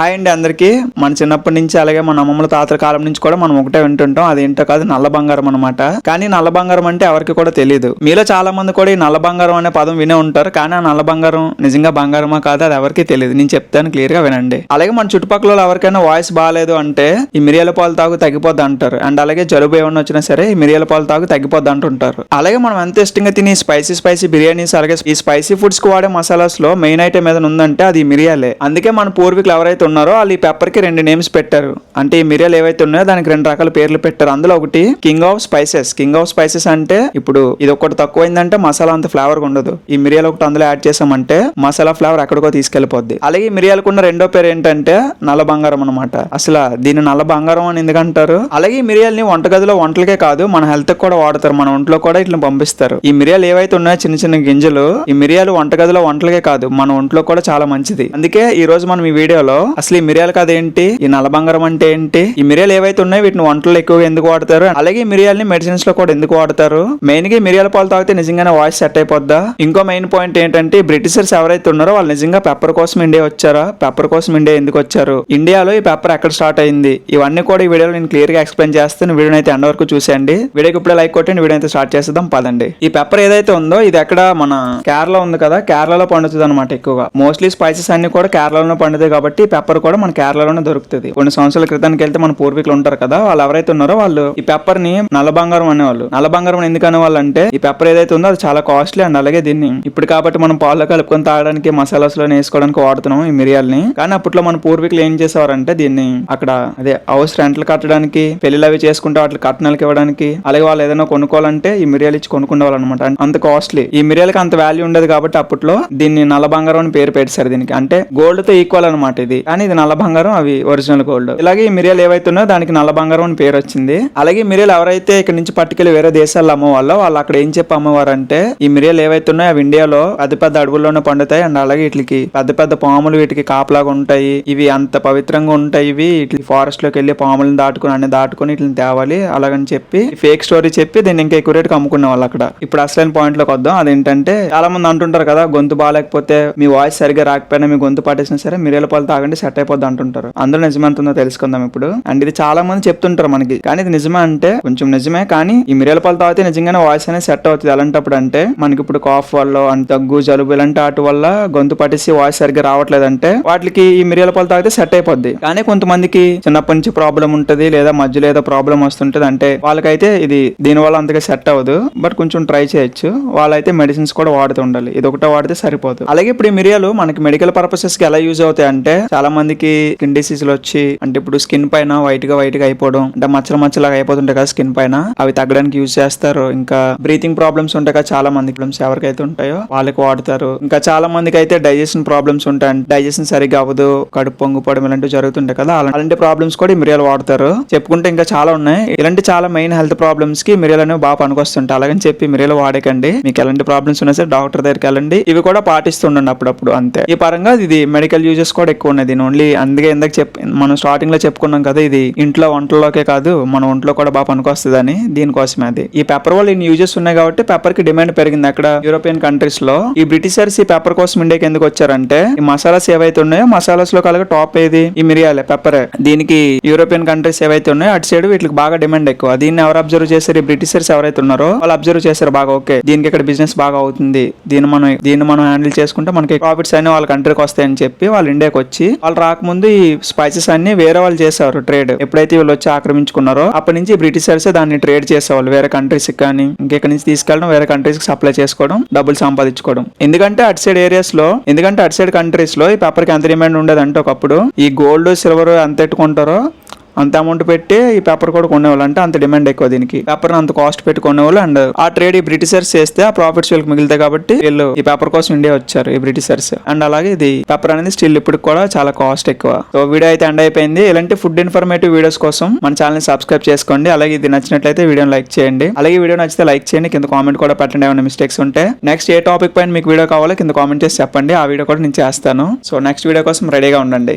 Hi అండి అందరికీ. మన చిన్నప్పటి నుంచి అలాగే మన అమ్మమ్మల తాతల కాలం నుంచి కూడా మనం ఒకటే వింటుంటాం. అదేంటో కాదు నల్ల బంగారం అనమాట కానీ నల్ల బంగారం అంటే ఎవరికి కూడా తెలియదు మీలో చాలా మంది కూడా ఈ నల్ల బంగారం అనే పదం వినే ఉంటారు. కానీ ఆ నల్ల బంగారం నిజంగా బంగారమా కాదు అది ఎవరికి తెలియదు నేను చెప్తాను క్లియర్గా వినండి. అలాగే మన చుట్టుపక్కల ఎవరికైనా వాయిస్ బాగాలేదు అంటే ఈ మిరియాల పాలు తాగు తగ్గిపోద్ది అంటారు. అండ్ అలాగే జలుబు ఏమన్నా వచ్చినా సరే ఈ మిరియాల పాలు తాగు తగ్గిపోద్ది అంటుంటారు. అలాగే మనం ఎంత ఇష్టంగా తిని స్పైసీ స్పైసీ బిర్యానీస్ అలాగే ఈ స్పైసీ ఫుడ్స్కి వాడే మసాలాస్లో మెయిన్ ఐటమ్ ఏదైనా ఉందంటే అది మిరియాలే. అందుకే మన పూర్వీకులు ఎవరైతే ఉన్నారో వాళ్ళు ఈ పెప్పర్కి రెండు నేమ్స్ పెట్టారు. అంటే ఈ మిరియాలు ఏవైతే ఉన్నాయో దానికి రెండు రకాల పేర్లు పెట్టారు. అందులో ఒకటి king of spices king of spices అంటే ఇప్పుడు ఇది ఒకటి తక్కువైందంటే మసాలా అంత ఫ్లేవర్ ఉండదు. ఈ మిరియాలు ఒకటి అందులో యాడ్ చేసామంటే మసాలా ఫ్లేవర్ ఎక్కడికో తీసుకెళ్ళిపోద్ది అలాగే ఈ మిరియాలకున్న రెండో పేరు ఏంటంటే నల్ల బంగారం అనమాట అసలు దీన్ని నల్ల బంగారం అని ఎందుకంటారు అలాగే ఈ మిరియాలని వంటగదిలో వంటలకే కాదు మన హెల్త్ కూడా వాడతారు. మన ఒంట్లో కూడా ఇట్లా పంపిస్తారు. ఈ మిరియాలు ఏవైతే ఉన్నాయో చిన్న చిన్న గింజలు ఈ మిరియాలు వంటగదిలో వంటలకే కాదు మన ఒంట్లో కూడా చాలా మంచిది. అందుకే ఈ రోజు మనం ఈ వీడియోలో అసలు ఈ మిరియాలు కథ ఏంటి? ఈ నల్ల బంగారం అంటే ఏంటి? ఈ మిరియాలు ఏవైతే ఉన్నాయో వీటిని వంటలు ఎక్కువగా ఎందుకు వాడతారు? అలాగే మిరియాలని మెడిసిన్స్లో కూడా ఎందుకు వాడతారు? మెయిన్గా మిరియాల పాలు తాగితే నిజంగానే వాయిస్ సెట్ అయిపోద్దా? ఇంకో మెయిన్ పాయింట్ ఏంటంటే బ్రిటిషర్స్ ఎవరైతే ఉన్నారో వాళ్ళు నిజంగా పెప్పర్ కోసం ఇండియా వచ్చారా? పెప్పర్ కోసం ఇండియా ఎందుకు వచ్చారు? ఇండియాలో ఈ పెప్పర్ ఎక్కడ స్టార్ట్ అయింది? ఇవన్నీ కూడా ఈ వీడియోలో నేను క్లియర్గా ఎక్స్ప్లెయిన్ చేస్తాను. వీడియో అయితే ఎండ్ వరకు చూసేయండి. వీడియోకి ఇప్పుడే లైక్ కొట్టండి. వీడియో అయితే స్టార్ట్ చేసేద్దాం. పదండి. ఈ పెప్పర్ ఏదైతే ఉందో ఇది ఎక్కడ? మన కేరళ ఉంది కదా. కేరళలో పండుతుంది అనమాట ఎక్కువగా. మోస్ట్లీ స్పైసెస్ అన్ని కూడా కేరళలో పండుతాయి కాబట్టి పెప్పర్ కూడా మన కేరళలోనే దొరుకుతుంది. కొన్ని సంవత్సరాల క్రితానికి వెళ్తే మన పూర్వీకులు ఉంటారు కదా వాళ్ళు ఎవరైతే ఉన్నారో వాళ్ళు ఈ పెప్పర్ని నల్ల బంగారం అనేవాళ్ళు. నల్ల బంగారం ఎందుకు అనేవాళ్ళు అంటే ఈ పెప్పర్ ఏదైతే ఉందో అది చాలా కాస్ట్లీ అండ్ అలాగే దీన్ని ఇప్పుడు కాబట్టి మనం పాల్లో కలుపుకొని తాగడానికి మసాలాస్లో వేసుకోవడానికి వాడుతున్నాం ఈ మిరియాలని. కానీ అప్పట్లో మన పూర్వీకులు ఏం చేసేవారంటే దీన్ని అక్కడ అదే హౌస్ రెంట్లు కట్టడానికి పెళ్ళిలు అవి చేసుకుంటే వాటి కట్నాలకి ఇవ్వడానికి అలాగే వాళ్ళు ఏదైనా కొనుక్కోవాలంటే ఈ మిరియాలు ఇచ్చి కొనుక్కునే వాళ్ళు అనమాట అంత కాస్ట్లీ. ఈ మిరియాలకి అంత వాల్యూ ఉండదు కాబట్టి అప్పట్లో దీన్ని నల్ల బంగారం అని పేరు పెట్టారు దీనికి. అంటే గోల్డ్తో ఈక్వల్ అనమాట ఇది. కానీ ఇది నల్ల బంగారం అవి ఒరిజినల్ గోల్డ్ ఇలాగే ఈ మిరియాలు ఏవైతే ఉన్నాయో దానికి నల్ల బంగారం అని పేరు వచ్చింది. అలాగే మిరియాలు ఎవరైతే ఇక్కడ నుంచి పట్టుకెళ్ళి వేరే దేశాల్లో అమ్మవాళ్ళో వాళ్ళు అక్కడ ఏం చెప్పి అమ్మవారు అంటే ఈ మిరియాలు ఏవైతే ఉన్నాయో అవి ఇండియాలో అతి పెద్ద అడవుల్లోనే పండుతాయి అండ్ అలాగే వీటికి పెద్ద పెద్ద పాములు వీటికి కాపలాగా ఉంటాయి. ఇవి అంత పవిత్రంగా ఉంటాయి. ఇవి ఫారెస్ట్లోకి వెళ్ళి పాములను దాటుకుని అన్ని దాటుకుని వీటిని తేవాలి. అలాగని చెప్పి ఫేక్ స్టోరీ చెప్పి దీన్ని ఇంకా ఎక్కువ రేటుకి అమ్ముకునే వాళ్ళు అక్కడ. ఇప్పుడు అసలైన పాయింట్లోకి వద్దాం. అదేంటంటే చాలా మంది అంటుంటారు కదా గొంతు బాగాలేకపోతే మీ వాయిస్ సరిగా రాకపోయినా మీ గొంతు పట్టేసినా సరే మిరియాల పాలు తాగండి సెట్ అయిపోద్ది అంటుంటారు. అందులో నిజమెంతుందో తెలుసుకుందాం ఇప్పుడు. అండ్ ఇది చాలా మంది చెప్తుంటారు మనకి. కానీ ఇది నిజమే అంటే కొంచెం నిజమే. కానీ ఈ మిరియాల పాలు తాగితే నిజంగానే వాయిస్ అనేది సెట్ అవుతుంది. అలాంటప్పుడు అంటే మనకి ఇప్పుడు కాఫ్ వల్ల అండ్ దగ్గు జలుబు ఇలాంటి వాటి వల్ల గొంతు పట్టేసి వాయిస్ సరిగ్గా రావట్లేదంటే వాటికి ఈ మిరియాల పాలు తాగితే సెట్ అయిపోద్ది. కానీ కొంతమందికి చిన్నప్పటి నుంచి ప్రాబ్లం ఉంటుంది లేదా మధ్యలో ఏదో ప్రాబ్లం వస్తుంటది అంటే వాళ్ళకైతే ఇది దీని వల్ల అంతగా సెట్ అవ్వదు. బట్ కొంచెం ట్రై చేయొచ్చు. వాళ్ళైతే మెడిసిన్స్ కూడా వాడుతూ ఉండాలి. ఇది ఒకటే వాడితే సరిపోదు. అలాగే ఇప్పుడు ఈ మిరియాలు మనకి మెడికల్ పర్పసెస్కి ఎలా యూజ్ అవుతాయి అంటే చాలా మందికి స్కిన్ డిసీజ్లు వచ్చి అంటే ఇప్పుడు స్కిన్ పైన వైట్గా వైట్గా అయిపోవడం అంటే మచ్చలు మచ్చలాగా అయిపోతుంటాయి కదా స్కిన్ పైన అవి తగ్గడానికి యూజ్ చేస్తారు. ఇంకా బ్రీతింగ్ ప్రాబ్లమ్స్ ఉంటాయి కదా చాలా మంది ప్రాబ్లమ్స్ ఎవరికైతే ఉంటాయో వాళ్ళకి వాడతారు. ఇంకా చాలా మందికి అయితే డైజెషన్ ప్రాబ్లమ్స్ ఉంటాయి. డైజెషన్ సరిగ్గా అవ్వదు కడుపు పొంగిపోవడం ఇలాంటివి జరుగుతుంటాయి కదా. అలాంటి ప్రాబ్లమ్స్ కూడా ఈ మిరియాలు వాడతారు. చెప్పుకుంటే ఇంకా చాలా ఉన్నాయి. ఇలాంటి చాలా మెయిన్ హెల్త్ ప్రాబ్లమ్స్కి మిరియాలు అనేవి బాగా పనికొస్తుంటాయి. అలాగని చెప్పి మిరియాలు వాడకండి. మీకు ఎలాంటి ప్రాబ్లమ్స్ ఉన్నా సరే డాక్టర్ దగ్గరికి వెళ్ళండి. ఇవి కూడా పాటిస్తుండండి అప్పుడప్పుడు అంతే. ఈ పరంగా ఇది మెడికల్ యూజెస్ కూడా ఎక్కువ ఉన్నాయి. నేను ఓన్లీ అందుకే ఇందాక చెప్ మనం స్టార్టింగ్లో చెప్పుకున్నాం కదా ఇది ఇంట్లో వంటల్లోకే కాదు మన ఒంట్లో కూడా బాగా పనికొస్తుందని దీనికోసమే అది. ఈ పెప్పర్ వల్ల ఇన్ని యూజెస్ ఉన్నాయి కాబట్టి పెప్పర్కి డిమాండ్ పెరిగింది అక్కడ యూరోపియన్ కంట్రీస్లో. ఈ బ్రిటిషర్స్ ఈ పెప్పర్ కోసం ఇండియాకి ఎందుకు వచ్చారంటే ఈ మసాలాస్ ఏవైతే ఉన్నాయో మసాలాస్లో కలగ టాప్ ఏది? ఈ మిరియాలే పెప్పర్ దీనికి యూరోపియన్ కంట్రీస్ ఏవైతే ఉన్నాయో అటు సైడ్ వీటికి బాగా డిమాండ్ ఎక్కువ. దీన్ని ఎవరు అబ్జర్వ్ చేశారు? ఈ బ్రిటిషర్స్ ఎవరైతే ఉన్నారో వాళ్ళు అబ్జర్వ్ చేశారు బాగా ఓకే దీనికి ఇక్కడ బిజినెస్ బాగా అవుతుంది. దీన్ని మనం దీన్ని మనం హ్యాండిల్ చేసుకుంటే మనకి ప్రాఫిట్స్ అన్ని వాళ్ళ కంట్రీకి వస్తాయని చెప్పి వాళ్ళు ఇండియాకి వచ్చి వాళ్ళు రాకముందు ఈ స్పైసెస్ అన్ని వేరే వాళ్ళు చేసేవారు ట్రేడ్ ఎప్పుడైతే వీళ్ళు వచ్చి ఆక్రమించుకున్నారో అప్పటి నుంచి బ్రిటిషర్స్ దాన్ని ట్రేడ్ చేసేవాళ్ళు. వేరే కంట్రీస్ కానీ ఇంకెక్కడి నుంచి తీసుకెళ్ళడం వేరే కంట్రీస్కి సప్లై చేసుకోవడం డబ్బులు సంపాదించుకోవడం. ఎందుకంటే అటు సైడ్ ఏరియాస్లో ఎందుకంటే అటు సైడ్ కంట్రీస్లో ఈ పేపర్కి ఎంత డిమాండ్ ఉండదు అంటే ఒకప్పుడు ఈ గోల్డ్ సిల్వర్ ఎంత ఎట్టుకుంటారో అంత అమౌంట్ పెట్టి ఈ పేపర్ కూడా కొనేవాళ్ళు. అంటే అంత డిమాండ్ ఎక్కువ దీనికి. పేపర్ అంత కాస్ట్ పెట్టి కొనేవాళ్ళు. అండ్ ఆ ట్రేడ్ ఈ బ్రిటిషర్స్ చేస్తే ఆ ప్రాఫిట్స్ వీళ్ళకి మిగులుతాయి కాబట్టి వీళ్ళు ఈ పేపర్ కోసం ఇండియా వచ్చారు ఈ బ్రిటిషర్స్ అండ్ అలాగే ఇది పేపర్ అనేది స్టిల్ ఇప్పుడు కూడా చాలా కాస్ట్ ఎక్కువ. సో వీడియో అయితే ఎండ్ అయిపోయింది. ఇలాంటి ఫుడ్ ఇన్ఫర్మేటివ్ వీడియోస్ కోసం మన ఛానల్ సబ్స్క్రైబ్ చేసుకోండి. అలాగే ఇది నచ్చినట్లయితే వీడియోని లైక్ చేయండి. అలాగే వీడియో నచ్చితే లైక్ చేయండి. కింద కామెంట్ కూడా పెట్టండి. ఏమైనా మిస్టేక్స్ ఉంటే నెక్స్ట్ ఏ టాపిక్ పైన మీకు వీడియో కావాలో కింద కామెంట్ చేసి చెప్పండి. ఆ వీడియో కూడా నేను చేస్తాను. సో నెక్స్ట్ వీడియో కోసం రెడీగా ఉండండి.